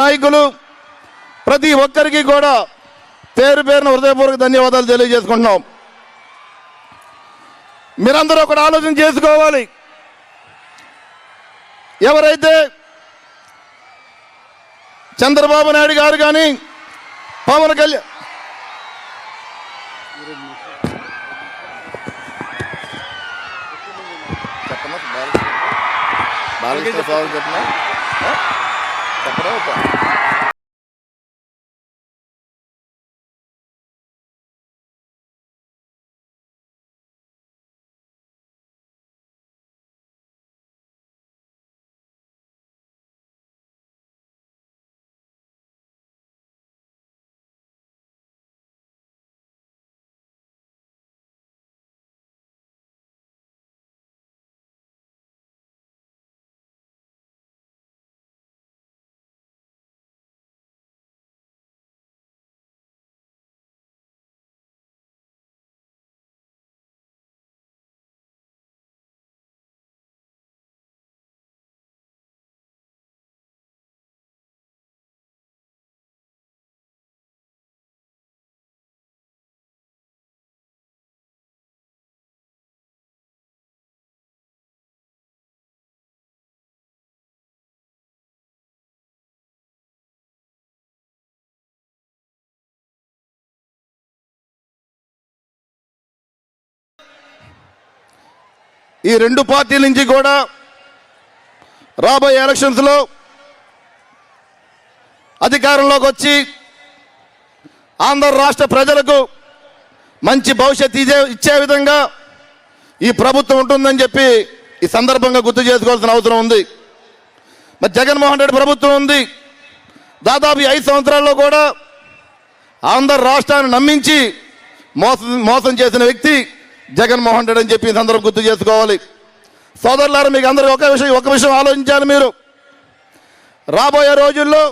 నాయకులు ప్రతి ఒక్కరికి కూడా పేరు పేరున హృదయపూర్వక ధన్యవాదాలు తెలియజేసుకుంటున్నాం. మీరందరూ ఒకటి ఆలోచన చేసుకోవాలి. ఎవరైతే చంద్రబాబు నాయుడు గారు కానీ పవన్ కళ్యాణ్ చెప్పండి Tá pronta? ఈ రెండు పార్టీల నుంచి కూడా రాబోయే ఎలక్షన్స్లో అధికారంలోకి వచ్చి ఆంధ్ర రాష్ట్ర ప్రజలకు మంచి భవిష్యత్తు ఇదే ఇచ్చే విధంగా ఈ ప్రభుత్వం ఉంటుందని చెప్పి ఈ సందర్భంగా గుర్తు చేసుకోవాల్సిన అవసరం ఉంది. మరి జగన్మోహన్ రెడ్డి ప్రభుత్వం ఉంది. దాదాపు ఐదు సంవత్సరాల్లో కూడా ఆంధ్ర రాష్ట్రాన్ని నమ్మించి మోసం మోసం చేసిన వ్యక్తి జగన్మోహన్ రెడ్డి అని చెప్పి అందరం గుర్తు చేసుకోవాలి. సోదరులారా మీకు అందరూ ఒక విషయం ఒక విషయం ఆలోచించాలి మీరు. రాబోయే రోజుల్లో